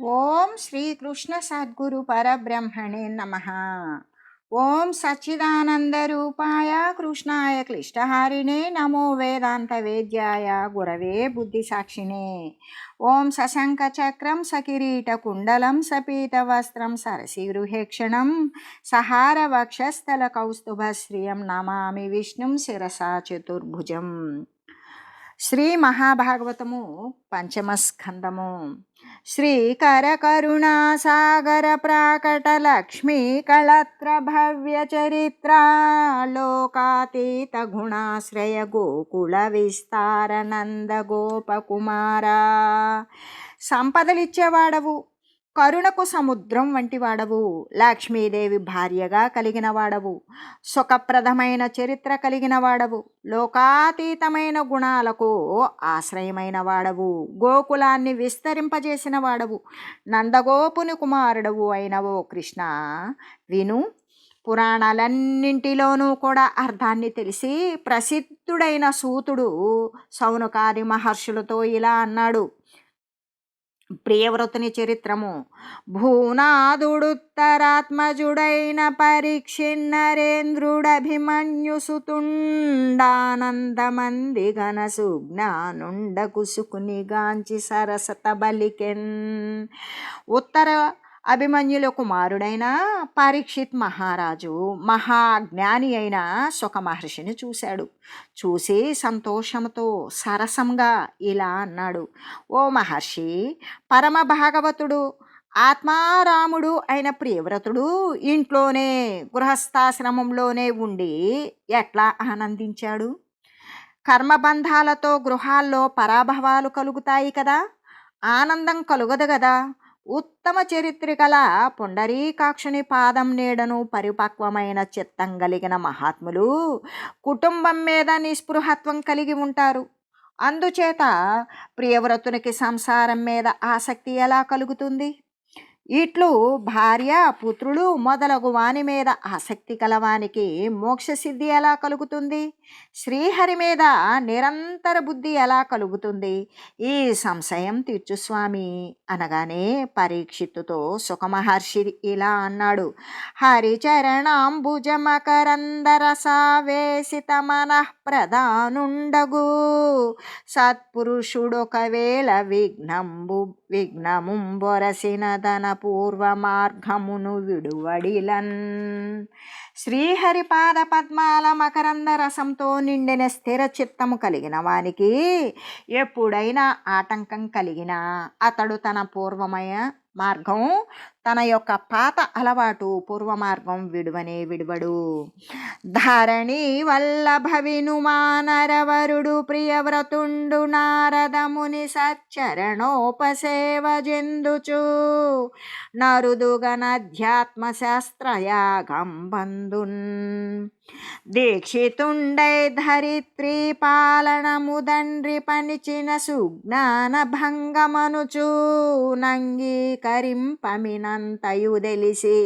ఓం శ్రీకృష్ణ సద్గురు పరబ్రహ్మణే నమ. ఓం సచ్చిదానంద రూపాయ కృష్ణాయ క్లిష్టహారిణే నమో వేదాంత వేద్యాయ గురవే బుద్ధిసాక్షిణే ఓం సశంఖ చక్రం సకిరీట కుండలం సపీత వస్త్రం సరసిగృహేక్షణం సహార వక్షస్థల కౌస్తుభశ్రియం నమామి విష్ణుం శిరసా చతుర్భుజం. శ్రీ మహాభాగవతము పంచమస్కందము స్కందము శ్రీకర కరుణా సాగర ప్రాకట లక్ష్మీ కళత్ర భవ్య చరిత్ర లోకాతీత గుణాశ్రయ గోకుల విస్తార నంద గోపకుమారా సంపదలిచ్చేవాడవు కరుణకు సముద్రం వంటి వాడవు. లక్ష్మీదేవి భార్యగా కలిగిన వాడవు. సుఖప్రదమైన చరిత్ర కలిగిన వాడవు. లోకాతీతమైన గుణాలకు ఆశ్రయమైన వాడవు. గోకులాన్ని విస్తరింపజేసిన వాడవు. నందగోపుని కుమారుడవు అయినవో కృష్ణ. విను పురాణాలన్నింటిలోనూ కూడా అర్థాన్ని తెలిసి ప్రసిద్ధుడైన సూతుడు సౌనకాది మహర్షులతో ఇలా అన్నాడు. ప్రియవ్రతుని చరిత్రము. భూనాదుడుత్తరాత్మజుడైన పరీక్షిన్నరేంద్రుడభిమన్యుసుతుండానందమంది ఘన సుజ్ఞానుండ కుసుకుని గాంచి సరసత బలికెన్. ఉత్తర అభిమన్యుల కుమారుడైన పరీక్షిత్ మహారాజు మహాజ్ఞాని అయిన సుఖ మహర్షిని చూశాడు. చూసి సంతోషంతో సరసంగా ఇలా అన్నాడు. ఓ మహర్షి పరమ భాగవతుడు ఆత్మారాముడు అయిన ప్రియవ్రతుడు ఇంట్లోనే గృహస్థాశ్రమంలోనే ఉండి ఎట్లా ఆనందించాడు? కర్మబంధాలతో గృహాల్లో పరాభవాలు కలుగుతాయి కదా ఆనందం కలుగదు కదా ఉత్తమ చరిత్రికల పుండరీకాక్షుని పాదం నీడను పరిపక్వమైన చిత్తం కలిగిన మహాత్ములు కుటుంబం మీద నిస్పృహత్వం కలిగి ఉంటారు. అందుచేత ప్రియవ్రతునికి సంసారం మీద ఆసక్తి ఎలా కలుగుతుంది? ఇట్లు భార్య పుత్రులు మొదలగు వాని మీద ఆసక్తి కలవానికి మోక్షసిద్ధి ఎలా కలుగుతుంది? శ్రీహరి మీద నిరంతర బుద్ధి ఎలా కలుగుతుంది? ఈ సంశయం తీర్చు స్వామి అనగానే పరీక్షిత్తుతో సుఖమహర్షి ఇలా అన్నాడు. హరిచరణాంబుజమకరందరసావేశిత మనః ప్రధానుండగు. సత్పురుషుడొకవేళ విఘ్నంబు విఘ్నముంబొరసిన తన పూర్వ మార్గమును విడువడిలన్. శ్రీహరి పాద పద్మాల మకరంద రసంతో నిండిన స్థిర చిత్తము కలిగిన వానికి ఎప్పుడైనా ఆటంకం కలిగినా అతడు తన పూర్వమయ మార్గం తన యొక్క పాత అలవాటు పూర్వమార్గం విడువనే విడువడు. ధరణి వల్లభవిను మానరవరుడు ప్రియవ్రతుండు నారదముని సచ్చరణోపసేవజెందుచు నరుదుగనధ్యాత్మ శాస్త్రయాగం బంధున్. దీక్షితుండై ధరిత్రి పాలనముదండ్రి పనిచిన సుజ్ఞాన భంగమనుచు నంగీకరింపమినంతయు తెలిసి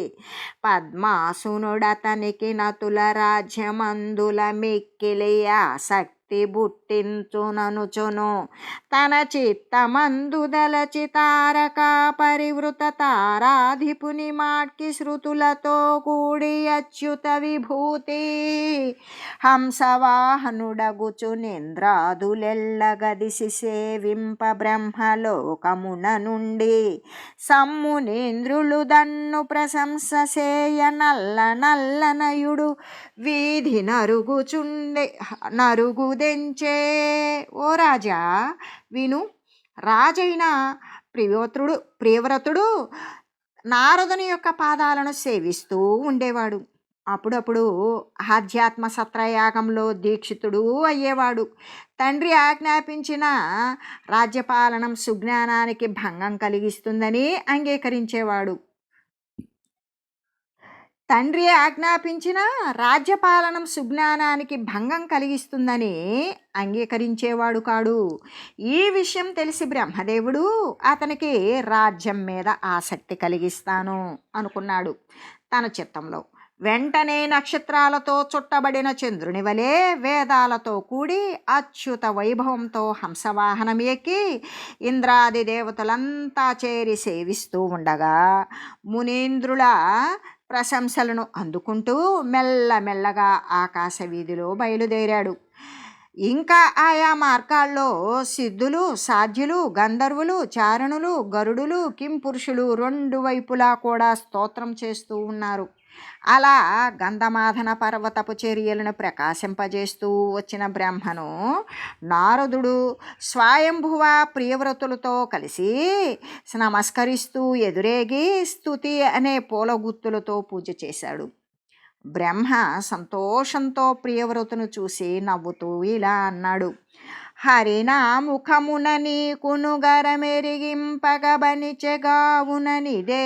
పద్మాసునుడతనికి నతుల రాజ్యమందుల మిక్కిలి ఆసక్తి శక్తి బుట్టించుననుచును తన చిత్తమందుదలచి తారక పరివృత తారాధిపుని మాట్కి శృతులతో కూడి అచ్యుత విభూతి. హంసవాహనుడగుచు నింద్రాదులెల్లగదిసి సేవింప బ్రహ్మలోకమున నుండి. సమ్మునేంద్రులు దన్ను ప్రశంస సేయ నల్ల నల్లనయుడు వీధి నరుగుచుండే నరుగు నరుగుదెంచే ఓ రాజా విను. రాజైన ప్రియవ్రతుడు ప్రియవ్రతుడు నారదుని యొక్క పాదాలను సేవిస్తూ ఉండేవాడు. అప్పుడప్పుడు ఆధ్యాత్మ సత్రయాగంలో దీక్షితుడు అయ్యేవాడు. తండ్రి ఆజ్ఞాపించిన రాజ్యపాలనం సుజ్ఞానానికి భంగం కలిగిస్తుందని అంగీకరించేవాడు. తండ్రి ఆజ్ఞాపించిన రాజ్యపాలనం సుజ్ఞానానికి భంగం కలిగిస్తుందని అంగీకరించేవాడు కాడు. ఈ విషయం తెలిసి బ్రహ్మదేవుడు అతనికి రాజ్యం మీద ఆసక్తి కలిగిస్తాను అనుకున్నాడు. తన చిత్తంలో వెంటనే నక్షత్రాలతో చుట్టబడిన చంద్రుని వలె వేదాలతో కూడి అచ్యుత వైభవంతో హంసవాహనం ఎక్కి ఇంద్రాది దేవతలంతా చేరి సేవిస్తూ ఉండగా మునీంద్రుల ప్రశంసలను అందుకుంటూ మెల్లమెల్లగా ఆకాశ వీధిలో బయలుదేరాడు. ఇంకా ఆయా మార్గాల్లో సిద్ధులు సాధ్యులు గంధర్వులు చారణులు గరుడులు కింపురుషులు రెండు వైపులా కూడా స్తోత్రం చేస్తూ ఉన్నారు. అలా గంధమాధన పర్వతపు చర్యలను ప్రకాశింపజేస్తూ వచ్చిన బ్రహ్మను నారదుడు స్వయంభువ ప్రియవ్రతులతో కలిసి నమస్కరిస్తూ ఎదురేగి స్థుతి అనే పూల గుత్తులతో పూజ చేశాడు. బ్రహ్మ సంతోషంతో ప్రియవ్రతును చూసి నవ్వుతూ ఇలా అన్నాడు. హరినా ముఖమున నీకును గరమెరిగింపగబనిచెగావుననిదే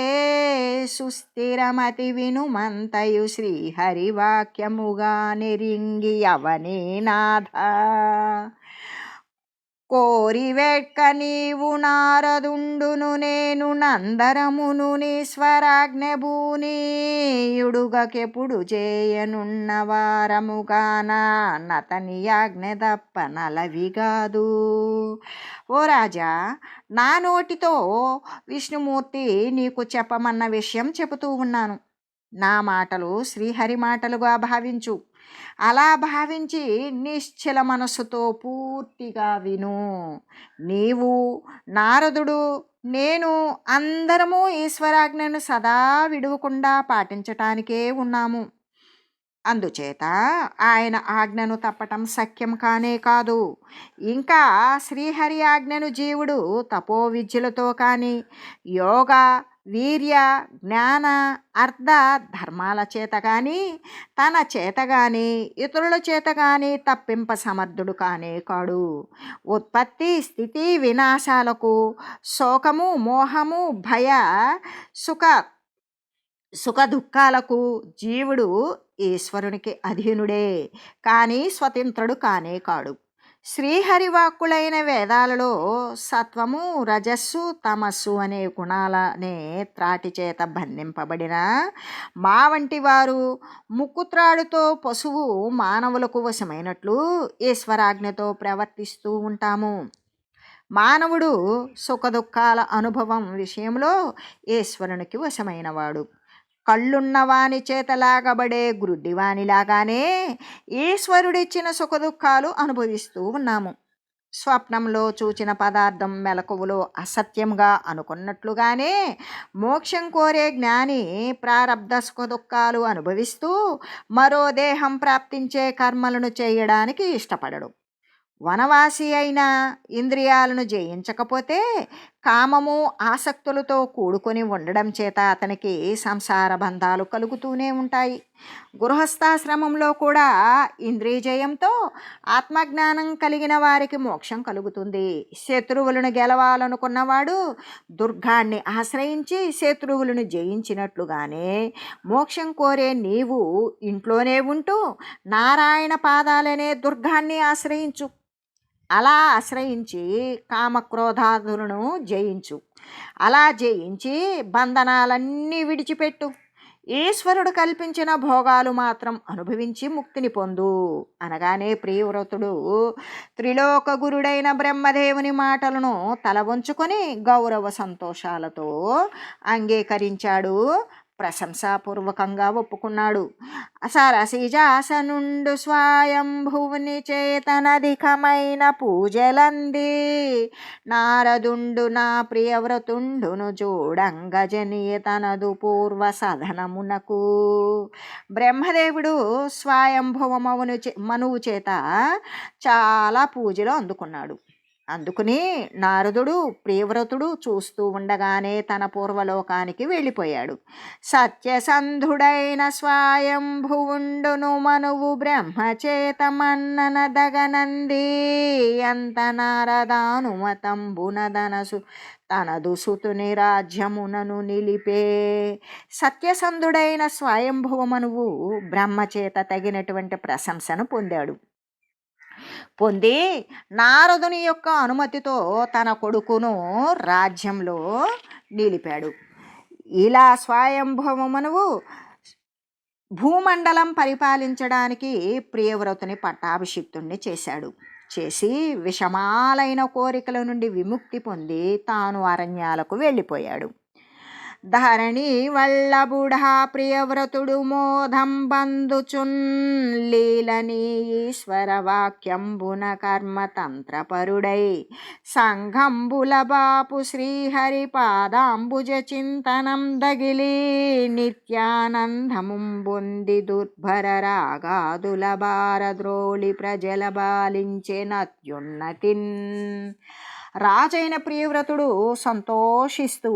సుస్థిరమతి వినుమంతయు శ్రీహరివాక్యముగా నిరింగి అవనే కోరి వెట్క నీవు నారదుండును నేను నందరమును నీశ్వరాజ్ఞభూనీయుడుగకెప్పుడు చేయనున్న వారముగాన నతని ఆజ్ఞ తప్ప నలవి కాదు. ఓ రాజా నా నోటితో విష్ణుమూర్తి నీకు చెప్పమన్న విషయం చెబుతూ ఉన్నాను. నా మాటలు శ్రీహరి మాటలుగా భావించు. అలా భావించి నిశ్చల మనస్సుతో పూర్తిగా విను. నీవు నారదుడు నేను అందరము ఈశ్వరాజ్ఞను సదా విడవకుండా పాటించటానికే ఉన్నాము. అందుచేత ఆయన ఆజ్ఞను తప్పటం సఖ్యం కానే కాదు. ఇంకా శ్రీహరి ఆజ్ఞను జీవుడు తపో విద్యలతో కానీ యోగా వీర్య జ్ఞాన అర్థ ధర్మాల చేత కానీ తన చేత కానీ ఇతరుల చేత కానీ తప్పింప సమర్థుడు కానే కాడు. ఉత్పత్తి స్థితి వినాశాలకు శోకము మోహము భయ సుఖ సుఖ దుఃఖాలకు జీవుడు ఈశ్వరునికి అధీనుడే కానీ స్వతంత్రుడు కానే కాడు. శ్రీహరివాక్కులైన వేదాలలో సత్వము రజస్సు తమస్సు అనే గుణాలనే త్రాటి చేత బంధింపబడిన మా వంటి వారు ముక్కుత్రాడుతో పశువు మానవులకు వశమైనట్లు ఈశ్వరాజ్ఞతో ప్రవర్తిస్తూ ఉంటాము. మానవుడు సుఖదుఖాల అనుభవం విషయంలో ఈశ్వరునికి వశమైనవాడు. కళ్ళున్నవాని చేతలాగబడే గ్రుడ్డివానిలాగానే ఈశ్వరుడిచ్చిన సుఖదుఖాలు అనుభవిస్తూ ఉన్నాము. స్వప్నంలో చూచిన పదార్థం మెలకువలో అసత్యంగా అనుకున్నట్లుగానే మోక్షం కోరే జ్ఞాని ప్రారబ్ధ సుఖదుఖాలు అనుభవిస్తూ మరో దేహం ప్రాప్తించే కర్మలను చేయడానికి ఇష్టపడడు. వనవాసి అయిన ఇంద్రియాలను జయించకపోతే కామము ఆసక్తులతో కూడుకొని ఉండడం చేత అతనికి సంసార బంధాలు కలుగుతూనే ఉంటాయి. గృహస్థాశ్రమంలో కూడా ఇంద్రియజయంతో ఆత్మజ్ఞానం కలిగిన వారికి మోక్షం కలుగుతుంది. శత్రువులను గెలవాలనుకున్నవాడు దుర్గాన్ని ఆశ్రయించి శత్రువులను జయించినట్లుగానే మోక్షం కోరే నీవు ఇంట్లోనే ఉంటూ నారాయణ పాదాలనే దుర్గాన్ని ఆశ్రయించు. అలా ఆశ్రయించి కామక్రోధాదులను జయించు. అలా జయించి బంధనాలన్నీ విడిచిపెట్టు. ఈశ్వరుడు కల్పించిన భోగాలు మాత్రం అనుభవించి ముక్తిని పొందు. అనగానే ప్రియవ్రతుడు త్రిలోక గురుడైన బ్రహ్మదేవుని మాటలను తల వంచుకొని గౌరవ సంతోషాలతో అంగీకరించాడు. ప్రశంసాపూర్వకంగా ఒప్పుకున్నాడు. సరసిజాసనుండు స్వయంభువుని చేతనధికమైన పూజలంది నారదుండు నా ప్రియవ్రతుండును చూడంగజనీయ తనదు పూర్వ సదనమునకు బ్రహ్మదేవుడు స్వయంభువమవును మనువు చేత చాలా పూజలు అందుకున్నాడు. అందుకుని నారదుడు ప్రియవ్రతుడు చూస్తూ ఉండగానే తన పూర్వలోకానికి వెళ్ళిపోయాడు. సత్యసంధుడైన స్వయంభువుండును మనువు బ్రహ్మచేత మన్ననదగనంది అంత నారదానుమతంబునదనసు తనదు సుతుని రాజ్యమునను నిలిపే. సత్యసంధుడైన స్వయంభువమనువు బ్రహ్మచేత తగినటువంటి ప్రశంసను పొందాడు. పొంది నారదుని యొక్క అనుమతితో తన కొడుకును రాజ్యంలో నిలిపాడు. ఇలా స్వయంభవమనువు భూమండలం పరిపాలించడానికి ప్రియవ్రతుని పట్టాభిషిక్తుణ్ణి చేశాడు. చేసి విషమాలైన కోరికల నుండి విముక్తి పొంది తాను అరణ్యాలకు వెళ్ళిపోయాడు. ధరణి వల్లబుఢా ప్రియవ్రతుడు మోధం బంధుచున్ లీలని ఈశ్వర వాక్యంబున కర్మతంత్రపరుడై సంఘంబుల బాపు శ్రీహరి పాదాంబుజ చింతనం దగిలి నిత్యానందముంబొంది దుర్భర రాగాదుల భారద్రోళి ప్రజల బాలించే నత్యున్నతిన్. రాజైన ప్రియవ్రతుడు సంతోషిస్తూ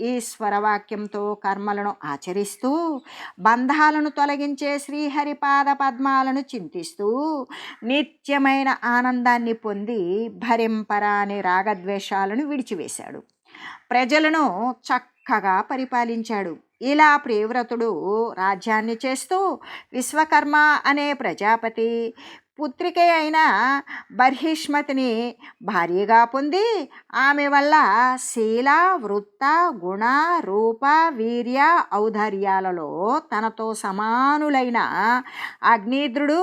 ఈశ్వరవాక్యంతో కర్మలను ఆచరిస్తూ బంధాలను తొలగించే శ్రీహరిపాద పద్మాలను చింతిస్తూ నిత్యమైన ఆనందాన్ని పొంది భరింపరాని రాగద్వేషాలను విడిచివేశాడు. ప్రజలను చక్కగా పరిపాలించాడు. ఇలా ప్రియవ్రతుడు రాజ్యాన్ని చేస్తూ విశ్వకర్మ అనే ప్రజాపతి పుత్రికే అయిన బర్హిష్మతిని భార్యగా పొంది ఆమె వల్ల శీల వృత్త గుణ రూప వీర్య ఔదార్యాలలో తనతో సమానులైన అగ్నిద్రుడు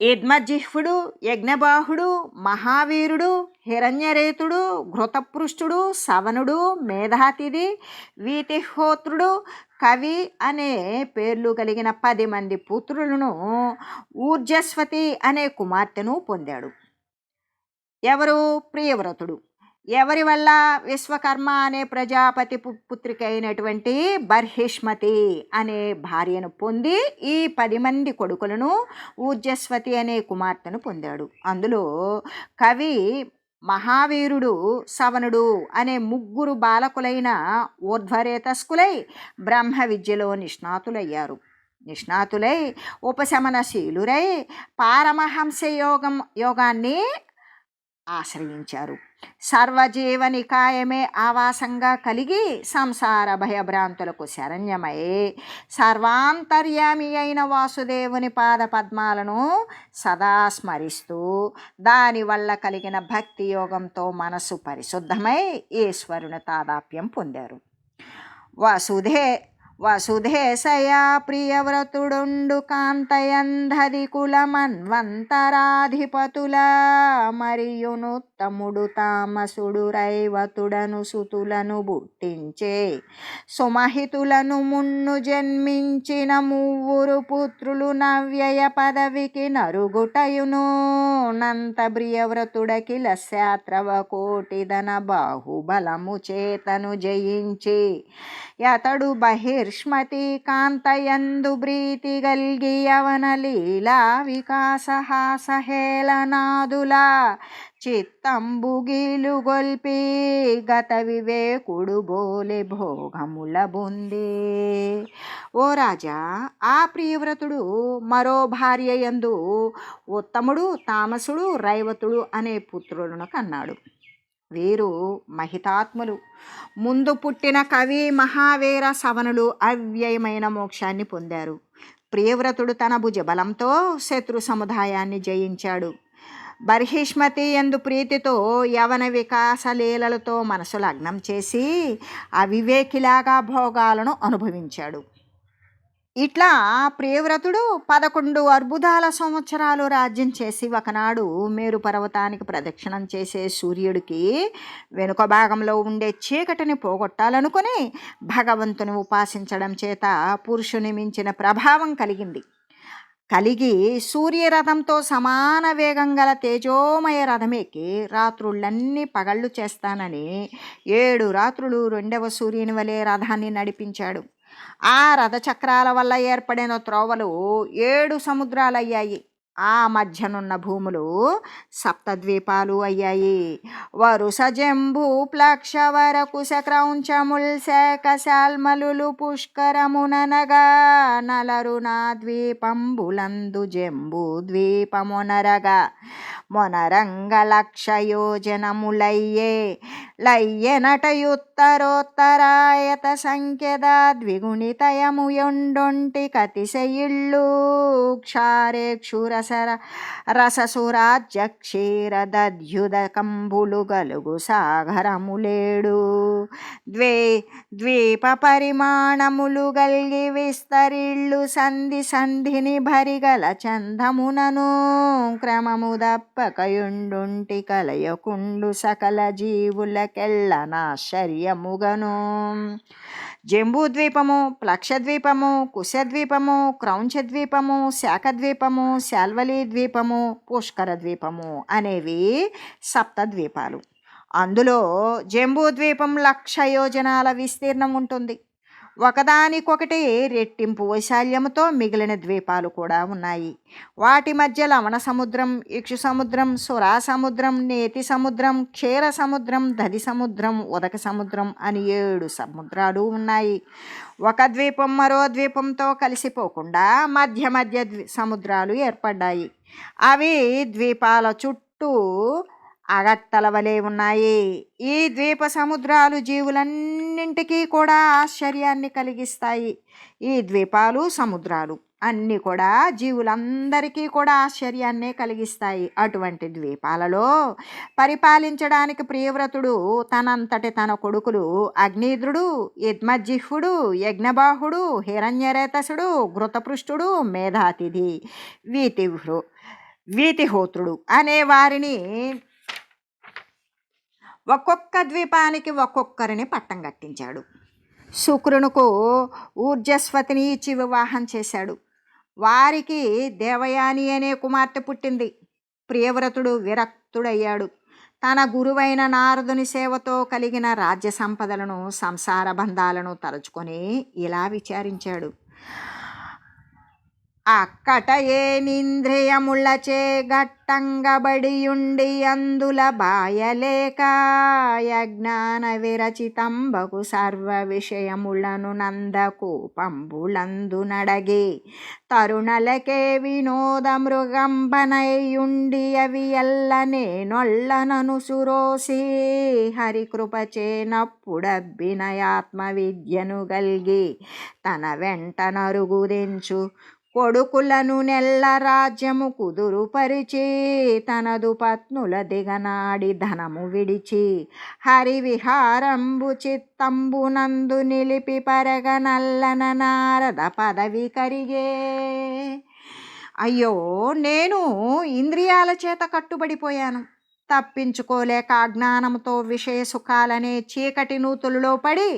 యజ్మజిహ్వుడు యజ్ఞబాహుడు మహావీరుడు హిరణ్యరేతుడు ఘృతపృష్ఠుడు సవనుడు మేధాతిథి వీతిహోత్రుడు కవి అనే పేర్లు కలిగిన పది మంది పుత్రులను ఊర్జస్వతి అనే కుమార్తెను పొందాడు. ఎవరు? ప్రియవ్రతుడు. ఎవరి వల్ల విశ్వకర్మ అనే ప్రజాపతి పుత్రిక అయినటువంటి బర్హిష్మతి అనే భార్యను పొంది ఈ పది మంది కొడుకులను ఊర్జస్వతి అనే కుమార్తెను పొందాడు. అందులో కవి మహావీరుడు సవనుడు అనే ముగ్గురు బాలకులైన ఊర్ధ్వరేతస్కులై బ్రహ్మ విద్యలో నిష్ణాతులయ్యారు. నిష్ణాతులై ఉపశమనశీలురై పారమహంస యోగం యోగాన్ని ఆశ్రయించారు. సర్వజీవనికాయమే ఆవాసంగా కలిగి సంసార భయభ్రాంతులకు శరణ్యమై సర్వాంతర్యామి అయిన వాసుదేవుని పాద పద్మాలను సదా స్మరిస్తూ దానివల్ల కలిగిన భక్తి యోగంతో మనసు పరిశుద్ధమై ఈశ్వరుని తాదాప్యం పొందారు. వసుధే వసుధేశయా ప్రియవ్రతుడుండు కాంతయంధది కులమన్వంతరాధిపతుల మరియునుత్తముడు తామసుడు రైవతుడను సుతులను బుట్టించే సుమహితులను మున్ను జన్మించిన మువ్వురు పుత్రులు నవ్యయ పదవికి నరుగుటయును. నంత ప్రియవ్రతుడకిల శాత్రవ కోటిదన బాహుబలము చేతను జయించి యతడు బహిర్ష్మతి కాంతయందు ప్రీతి గల్గి యవన లీలా వికాసహాసహేళనాదుల చిత్తంబుగిలు గొల్పి గత వివేకుడు బోలే భోగముల బొందే. ఓ రాజా ఆ ప్రియవ్రతుడు మరో భార్య యందు ఉత్తముడు తామసుడు రైవతుడు అనే పుత్రులను కన్నాడు. వీరు మహితాత్ములు. ముందు పుట్టిన కవి మహావీర సవనులు అవ్యయమైన మోక్షాన్ని పొందారు. ప్రియవ్రతుడు తన భుజబలంతో శత్రు సముదాయాన్ని జయించాడు. బర్హిష్మతి ఎందు ప్రీతితో యవన వికాస లీలలతో మనసు లగ్నం చేసి అవివేకిలాగా భోగాలను అనుభవించాడు. ఇట్లా ప్రియవ్రతుడు పదకొండు అర్బుదాల సంవత్సరాలు రాజ్యం చేసి ఒకనాడు మేరు పర్వతానికి ప్రదక్షిణం చేసే సూర్యుడికి వెనుక భాగంలో ఉండే చీకటిని పోగొట్టాలనుకుని భగవంతుని ఉపాసించడం చేత పురుషుని మించిన ప్రభావం కలిగింది. కలిగి సూర్యరథంతో సమాన వేగం గల తేజోమయ రథమేకి రాత్రుళ్ళన్నీ పగళ్ళు చేస్తానని ఏడు రాత్రులు రెండవ సూర్యుని వలె రథాన్ని నడిపించాడు. ఆ రథచక్రాల వల్ల ఏర్పడిన త్రోవలు ఏడు సముద్రాలయ్యాయి. ఆ మధ్యనున్న భూములు సప్తద్వీపాలు అయ్యాయి. వరుస జంబు ప్లక్ష వరకు క్రౌంచముల్ శాల్మలులు పుష్కరముననగా నలరు నా ద్వీపంబులందు జంబు ద్వీపమునరగా మొనరంగ లక్ష యోజనములయ్యే లయ్యెనటయుత్తరోత్తరాయత సంఖ్యద ద్విగుణితయము యొండొంటి కతిశయిళ్ళు క్షారేక్షురసర రససురాజ్య క్షీరదధ్యుద కంబులు గలుగు సాగరములేడు. ద్వే ద్వీప పరిమాణములు గల్గి విస్తరిళ్ళు సంధి సంధిని భరిగల చందమునను క్రమము దప్పకయుండుంటి కలయకుండు సకల జీవులకెళ్ళనాశ్చర్యముగను జంబూద్వీపము ప్లక్షద్వీపము కుశద్వీపము క్రౌంచద్వీపము శాఖద్వీపము శాల్వలి ద్వీపము పుష్కర ద్వీపము అనేవి సప్తద్వీపాలు. అందులో జంబూద్వీపం లక్ష యోజనాల విస్తీర్ణం ఉంటుంది. ఒకదానికొకటి రెట్టింపు వైశాల్యముతో మిగిలిన ద్వీపాలు కూడా ఉన్నాయి. వాటి మధ్య లవణ సముద్రం ఇక్షు సముద్రం సురా సముద్రం నేతి సముద్రం క్షీర సముద్రం దది సముద్రం ఉదక సముద్రం అని ఏడు సముద్రాలు ఉన్నాయి. ఒక ద్వీపం మరో ద్వీపంతో కలిసిపోకుండా మధ్య మధ్య సముద్రాలు ఏర్పడ్డాయి. అవి ద్వీపాల చుట్టూ అగట్టల వలె ఉన్నాయి. ఈ ద్వీప సముద్రాలు జీవులన్నింటికీ కూడా ఆశ్చర్యాన్ని కలిగిస్తాయి. ఈ ద్వీపాలు సముద్రాలు. అన్నీ కూడా జీవులందరికీ కూడా ఆశ్చర్యాన్నే కలిగిస్తాయి. అటువంటి ద్వీపాలలో పరిపాలించడానికి ప్రియవ్రతుడు తనంతటి తన కొడుకులు అగ్నిద్రుడు యద్మజిహ్వుడు యజ్ఞబాహుడు హిరణ్యరేతసుడు ఘృతపృష్ఠుడు మేధాతిథి వీతిహృ వీతిహోత్రుడు అనే వారిని ఒక్కొక్క ద్వీపానికి ఒక్కొక్కరిని పట్టం కట్టించాడు. శుక్రునుకు ఊర్జస్వతిని ఇచ్చి వివాహం చేశాడు. వారికి దేవయాని అనే కుమార్తె పుట్టింది. ప్రియవ్రతుడు విరక్తుడయ్యాడు. తన గురువైన నారదుని సేవతో కలిగిన రాజ్య సంపదలను సంసార బంధాలను తలుచుకొని ఇలా విచారించాడు. అక్కట ఏనింద్రియములచే గట్టంగబడియుండి అందుల బాయలేక యజ్ఞాన విరచితంబకు సర్వ విషయములను నందకూపంబులందు నడగి తరుణలకే వినోద మృగంబనయుండి అవి ఎల్ల నేనొల్లనను సురోసి హరికృపచే నప్పుడబ్బినయాత్మ విద్యను గల్గి తన వెంట నరుగుదెంచు కొడుకులను నెల్ల రాజ్యము కుదురుపరిచి తనదు పత్నుల దిగనాడి ధనము విడిచి హరి విహారంబు చిత్తంబునందు నిలిపి పరగనల్లన నారద పదవి కరిగే. అయ్యో నేను ఇంద్రియాల చేత కట్టుబడిపోయాను. తప్పించుకోలేక అజ్ఞానంతో విషయ సుఖాలనే చీకటి నూతులలో పడి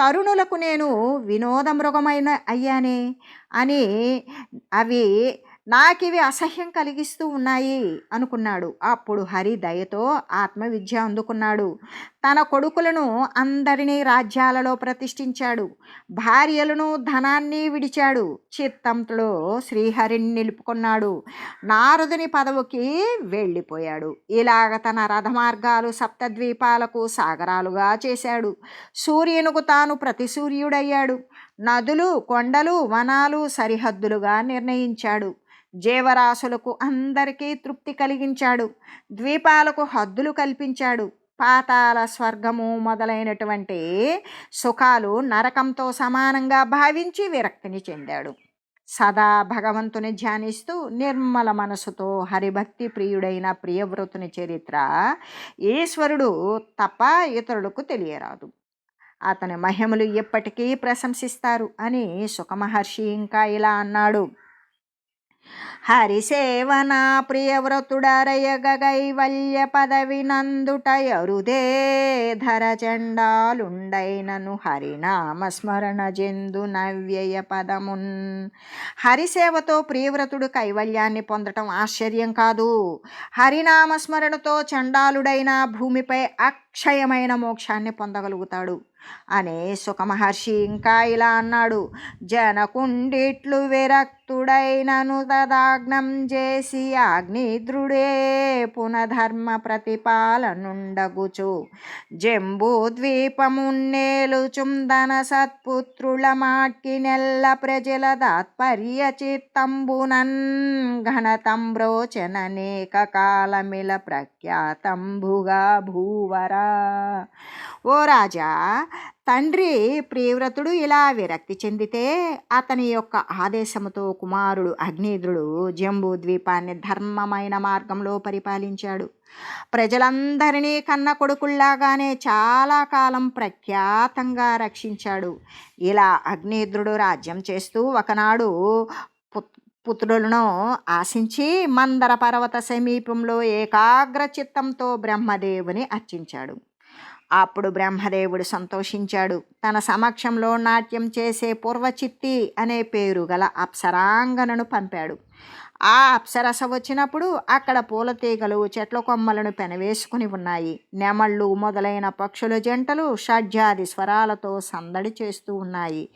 తరుణులకు నేను వినోద మృగమైన అయ్యానే అని అవి నాకివి అసహ్యం కలిగిస్తూ ఉన్నాయి అనుకున్నాడు. అప్పుడు హరి దయతో ఆత్మవిద్య అందుకున్నాడు. తన కొడుకులను అందరినీ రాజ్యాలలో ప్రతిష్ఠించాడు. భార్యలను ధనాన్ని విడిచాడు. చిత్తంలో శ్రీహరిని నిలుపుకున్నాడు. నారదుని పదవికి వెళ్ళిపోయాడు. ఇలాగ తన రథమార్గాలు సప్తద్వీపాలకు సాగరాలుగా చేశాడు. సూర్యునుకు తాను ప్రతి సూర్యుడయ్యాడు. నదులు కొండలు వనాలు సరిహద్దులుగా నిర్ణయించాడు. జీవరాశులకు అందరికీ తృప్తి కలిగించాడు. ద్వీపాలకు హద్దులు కల్పించాడు. పాతాల స్వర్గము మొదలైనటువంటి సుఖాలు నరకంతో సమానంగా భావించి విరక్తిని చెందాడు. సదా భగవంతుని ధ్యానిస్తూ నిర్మల మనసుతో హరిభక్తి ప్రియుడైన ప్రియవ్రతుని చరిత్ర ఈశ్వరుడు తప్ప ఇతరులకు తెలియరాదు. అతని మహిమలు ఎప్పటికీ ప్రశంసిస్తారు అని సుఖమహర్షి ఇంకా ఇలా అన్నాడు. హరిసేవన ప్రియవ్రతుడరయగైవల్య పదవి నందుట యరుదే ధర చండాలుండైనను హరినామ స్మరణ జందు నవ్యయ పదమున్. హరిసేవతో ప్రియవ్రతుడు కైవల్యాన్ని పొందటం ఆశ్చర్యం కాదు. హరినామ స్మరణతో చండాలుడైన భూమిపై అక్షయమైన మోక్షాన్ని పొందగలుగుతాడు. అనే సుఖమహర్షి ఇంకా ఇలా అన్నాడు జనకుండిట్లు విరక్తుడైనను తదాగ్నం చేసి అగ్నిద్రుడే పునధర్మ ప్రతిపాలనుండగుచు. జంబూ ద్వీపమున్నేలు చుందన సత్పుత్రుల మాట్కి నెల్ల ప్రజల దాత్పర్య చిత్తంబునన్ ఘనతంబ్రోచననేక కాలమిల ప్రఖ్యాతంబుగా భూవరా. ఓ రాజా తండ్రి ప్రియవ్రతుడు ఇలా విరక్తి చెందితే అతని యొక్క ఆదేశముతో కుమారుడు అగ్నిద్రుడు జంబూ ద్వీపాన్ని ధర్మమైన మార్గంలో పరిపాలించాడు. ప్రజలందరినీ కన్న కొడుకుల్లాగానే చాలా కాలం ప్రఖ్యాతంగా రక్షించాడు. ఇలా అగ్నిద్రుడు రాజ్యం చేస్తూ ఒకనాడు పుత్రులను ఆశించి మందర పర్వత సమీపంలో ఏకాగ్ర చిత్తంతో బ్రహ్మదేవుని అర్చించాడు. అప్పుడు బ్రహ్మదేవుడు సంతోషించాడు. తన సమక్షంలో నాట్యం చేసే పూర్వచిత్తి అనే పేరు గల అప్సరాంగనను పంపాడు. ఆ అప్సరస వచ్చినప్పుడు అక్కడ పూల తీగలు చెట్ల కొమ్మలను పెనవేసుకుని ఉన్నాయి. నెమళ్ళు మొదలైన పక్షుల జంటలు షడ్జాది స్వరాలతో సందడి చేస్తూ ఉన్నాయి.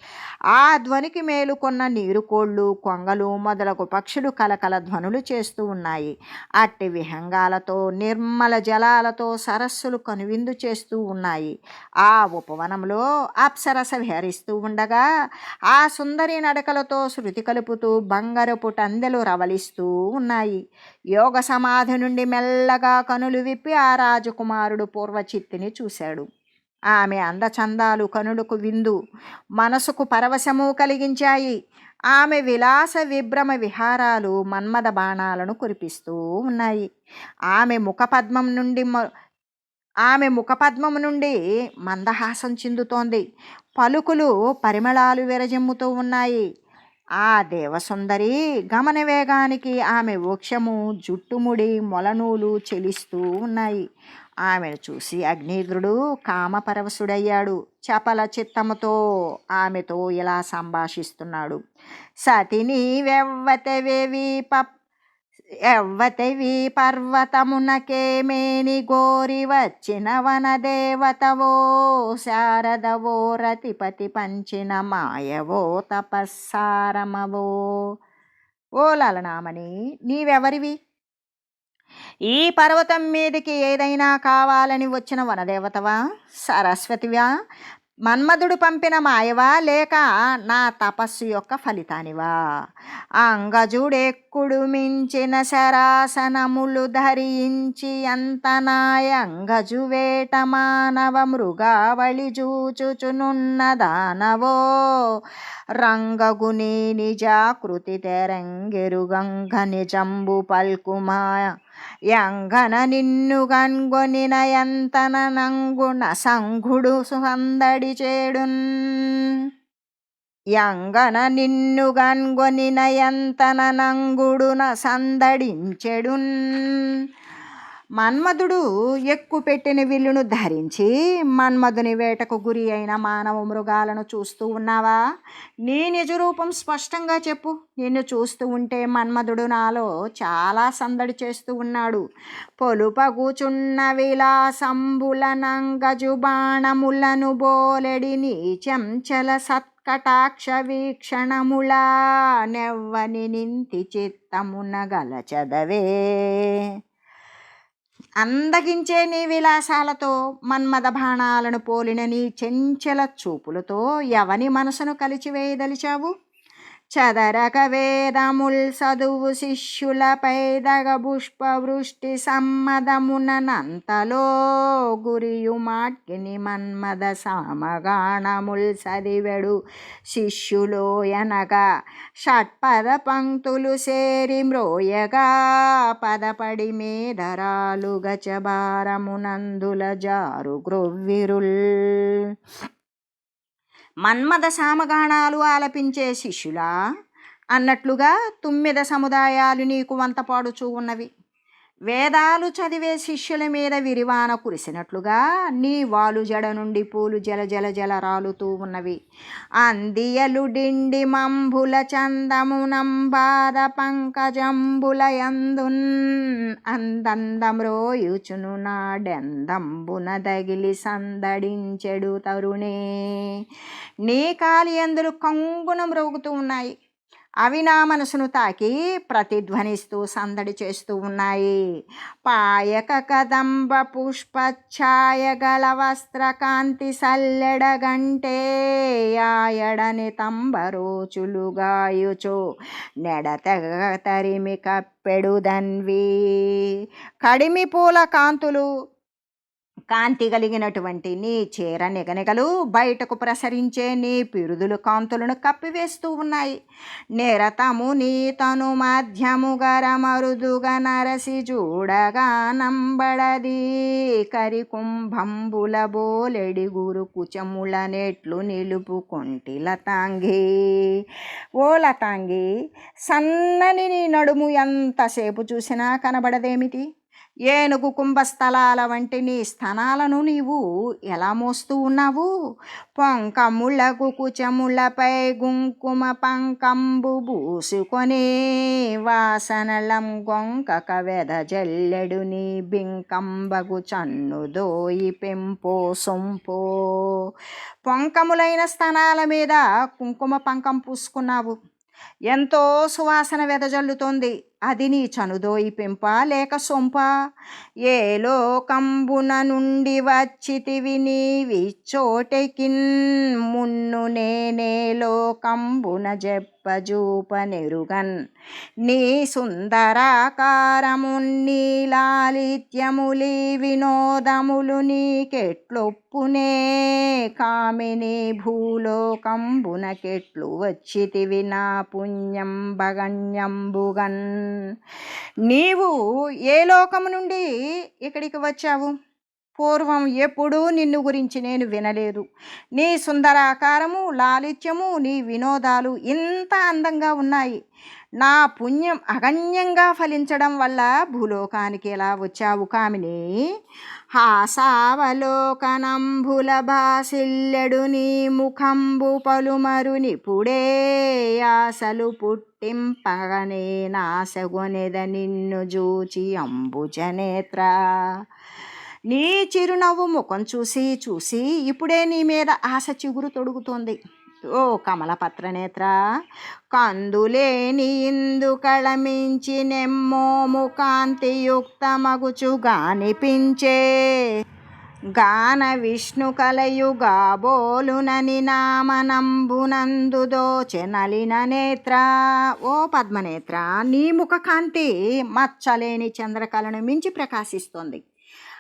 ఆ ధ్వనికి మేలుకొన్న నీరుకోళ్ళు కొంగలు మొదలగు పక్షులు కలకల ధ్వనులు చేస్తూ ఉన్నాయి. అట్టి విహంగాలతో నిర్మల జలాలతో సరస్సులు కనువిందు చేస్తూ ఉన్నాయి. ఆ ఉపవనంలో అప్సరస విహరిస్తూ ఉండగా ఆ సుందరి నడకలతో శృతి కలుపుతూ బంగారపు టందెలు రవలి ఫలిస్తూ ఉన్నాయి. యోగ సమాధి నుండి మెల్లగా కనులు విప్పి ఆ రాజకుమారుడు పూర్వచిత్తిని చూశాడు. ఆమె అందచందాలు కనులకు విందు మనసుకు పరవశము కలిగించాయి. ఆమె విలాస విభ్రమ విహారాలు మన్మద బాణాలను కురిపిస్తూ ఉన్నాయి. ఆమె ముఖపద్మం నుండి ఆమె ముఖపద్మం నుండి మందహాసం చిందుతోంది. పలుకులు పరిమళాలు విరజిమ్ముతూ ఉన్నాయి. ఆ దేవసుందరి గమన వేగానికి ఆమె వృక్షము జుట్టుముడి మొలనూలు చెలిస్తూ ఉన్నాయి. ఆమెను చూసి అగ్నిద్రుడు కామపరవశుడయ్యాడు. చపల చిత్తముతో ఆమెతో ఇలా సంభాషిస్తున్నాడు. సతిని వెవ్వతవేవి పప్ ఎవ్వతివి పర్వతమునకేమేని గోరి వచ్చిన వనదేవతవో శారదవో రతిపతి పంచిన మాయవో తపస్సారమవో. ఓ లలనామని నీవెవరివి? ఈ పర్వతం మీదకి ఏదైనా కావాలని వచ్చిన వనదేవతవా? సరస్వతివా? మన్మధుడు పంపిన మాయవా లేక నా తపస్సు యొక్క ఫలితానివా? అంగజుడెక్కుడు మించిన శరాసనములు ధరించి ఎంత నాయ అంగజు వేట మానవ మృగావళి జూచుచునున్న దానవో? రంగగుని నిజాకృతి తెరంగెరుగంగ నిజంబు పల్కుమా యంగన నిన్ను గన్గొనిన ఎంతన నంగుణ సంఘుడు సందడి చేడున్. యంగన నిన్ను గన్గొనిన ఎంతన నంగుడున సందడించెడున్. మన్మధుడు ఎక్కుపెట్టిన విల్లును ధరించి మన్మధుని వేటకు గురి అయిన మానవ మృగాలను చూస్తూ ఉన్నావా? నీ నిజరూపం స్పష్టంగా చెప్పు. నిన్ను చూస్తూ ఉంటే మన్మధుడు నాలో చాలా సందడి చేస్తూ ఉన్నాడు. పొలుపగుచున్న విలాసంబుల నంగజు బాణములను బోలెడి నీ చెంచల సత్కటాక్ష వీక్షణములా నెవ్వని నింతి చిత్తమున గల చదవే. అందగించే నీ విలాసాలతో మన్మద బాణాలను పోలిన నీ చెంచల చూపులతో ఎవని మనసును కలిచివేయదలిచావు? చదరక వేదముల్ చదువు శిష్యులపై దగ పుష్పవృష్టి సమ్మదమునంతలో గురియు మాట్కిని మన్మద సామగాణముల్ చదివెడు శిష్యులోయనగా షట్పద పంక్తులు సేరి మ్రోయగా పదపడి మేధరాలు గచబారమునందుల జారు గ్రొవ్విరుల్. మన్మద సామగాణాలు ఆలపించే శిష్యులా? అన్నట్లుగా తుమ్మిద సముదాయాలు నీకు వంతపాడుచూ ఉన్నవి వేదాలు చదివే శిష్యుల మీద విరివాన కురిసినట్లుగా నీ వాలు జడ నుండి పూలు జల జల జల రాలుతూ ఉన్నవి. అందియలు డిండి మంబుల చందమునంబాద పంకజంబుల యందున్ అందందమ్రోయుచును నాడెందంబున దగిలి సందడించెడు తరుణే. నీ కాలి ఎందులు కంగున మ్రోగుతూ ఉన్నాయి. అవి నా మనసును తాకి ప్రతిధ్వనిస్తూ సందడి చేస్తూ ఉన్నాయి. పాయక కదంబ పుష్పఛాయగల వస్త్రకాంతి సల్లెడగంటే ఆయడని తంబరోచులుగాయుచో నెడతగ తరిమి కప్పెడుదన్వి కడిమి పూల కాంతులు కాంతి కలిగినటువంటి నీ చీర నిగనిగలు బయటకు ప్రసరించే నీ పిరుదులు కాంతులను కప్పివేస్తూ ఉన్నాయి. నిరతము నీ తను మధ్యముగర మరుదుగా నరసి చూడగా నంబడది. కరికుంభంబుల బోలెడి గురు కుచముల నెట్లు నిలుపుకొంటి లతాంగి ఓ లతాంగి సన్నని నీ నడుము ఎంతసేపు చూసినా కనబడదేమిటి? ఏనుగు కుంభస్థలాల వంటి నీ స్థనాలను నీవు ఎలా మోస్తూ ఉన్నావు? పొంకముళ్ళకు కుచములపై గుంకుమ పంకంబు బూసుకొని వాసనలం గొంకక వెద జల్లెడు నీ బింకంబగు చన్నుదోయి పెంపో సొంపో. పొంకములైన స్థనాల మీద కుంకుమ పంకం పూసుకున్నావు. ఎంతో సువాసన వెదజల్లుతోంది అది నీ చనుదోయి పెంప లేక సొంప? ఏ లోకంబున నుండి వచ్చితివి నీవి? చోటెకిన్ మున్ను నేనే లోకంబున జెప్పజూపనెరుగన్ నీ సుందరాకారమున్ నీ లాలిత్యములి వినోదములు నీకెట్లొప్పునే కామిని భూలోకంబునకెట్లు వచ్చితివి నా పుణ్యం బగణ్యంబుగన్ నీవు ఏ లోకము నుండి ఇక్కడికి వచ్చావు? పూర్వం ఎప్పుడూ నిన్ను గురించి నేను వినలేదు. నీ సుందరాకారము లాలిత్యము నీ వినోదాలు ఇంత అందంగా ఉన్నాయి. నా పుణ్యం అగణ్యంగా ఫలించడం వల్ల భూలోకానికి ఎలా వచ్చావు కామిని? హాసావలోకనంభుల భాసిల్లెడు నీ ముఖంబు పలుమరు నిపుడే ఆశలు పుట్టింపగనే నాసగొనెద నిన్ను జూచి అంబుజనేత్ర. నీ చిరునవ్వు ముఖం చూసి చూసి ఇప్పుడే నీ మీద ఆశ చిగురు తొడుగుతోంది. ఓ కమలపత్రనేత్ర కందులేని ఇందు కళమించి నెమ్మోము కాంతియుక్తమగుచుగానిపించే గాన విష్ణు కలయు బోలునని నామనంబునందు దోచెనలిన నేత్ర. ఓ పద్మనేత్ర నీ ముఖ కాంతి మచ్చలేని చంద్రకళను మించి ప్రకాశిస్తోంది.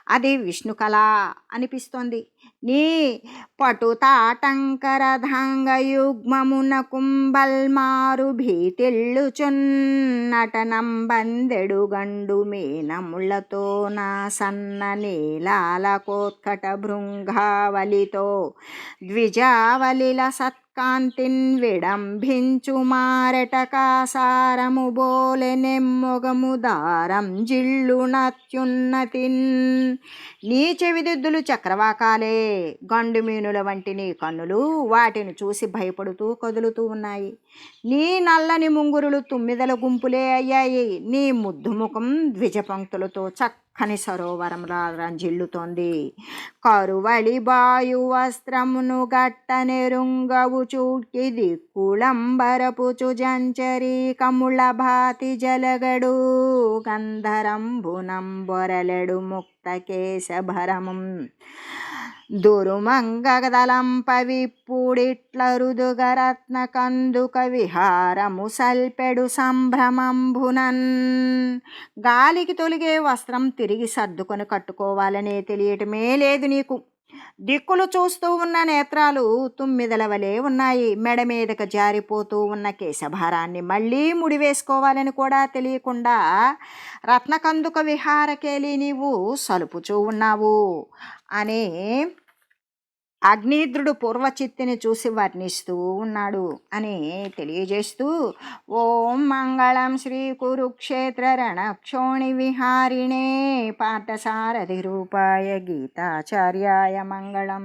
అది విష్ణుకళ అనిపిస్తోంది. నీ పటుతాటంకరధాంగయుగ్మమున కుంభల్మారు భీతిల్లుచున్నటనం బందెడు గండు మీనములతో నా సన్న నీలాల కోత్కట భృంగావలితో ద్విజావలిల సత్ కాంతిన్ విడంభించు మారటకాసారము బోలెనెమ్మొగము దారం జిల్లునత్యున్నతిన్ నీ చెవిదిద్దులు చక్రవాకాలే గండు మీనుల వంటి నీ కన్నులు వాటిని చూసి భయపడుతూ కదులుతూ ఉన్నాయి. నీ నల్లని ముంగురులు తుమ్మిదల గుంపులే అయ్యాయి. నీ ముద్దు ముఖం ద్విజ పంక్తులతో చక్కని సరోవరంలా రంజిల్లుతోంది. కరువళి బాయు వస్త్రమును గట్ట నెరుంగవు చూకి దిక్కుళంబరపుచు జంచరి కముళ భాతి జలగడు గంధరంభునం బొరలెడు ముక్త కేశభరమం దురుమంగదలంప కందుక విహారము సల్పెడు సంభ్రమంభునన్. గాలికి తొలిగే వస్త్రం తిరిగి సర్దుకొని కట్టుకోవాలనే తెలియటమే లేదు నీకు. దిక్కులు చూస్తూ ఉన్న నేత్రాలు తుమ్మిదల వలె ఉన్నాయి. మెడ మీదకు జారిపోతూ ఉన్న కేశభారాన్ని మళ్ళీ ముడివేసుకోవాలని కూడా తెలియకుండా రత్నకందుక విహారకేలి నీవు సలుపుచూ ఉన్నావు. అనే అగ్నిద్రుడు పూర్వచిత్తిని చూసి వర్ణిస్తూ ఉన్నాడు అని తెలియజేస్తూ ఓం మంగళం శ్రీ కురుక్షేత్ర రణక్షోణి విహారిణే పార్థసారథి రూపాయ గీతాచార్యాయ మంగళం.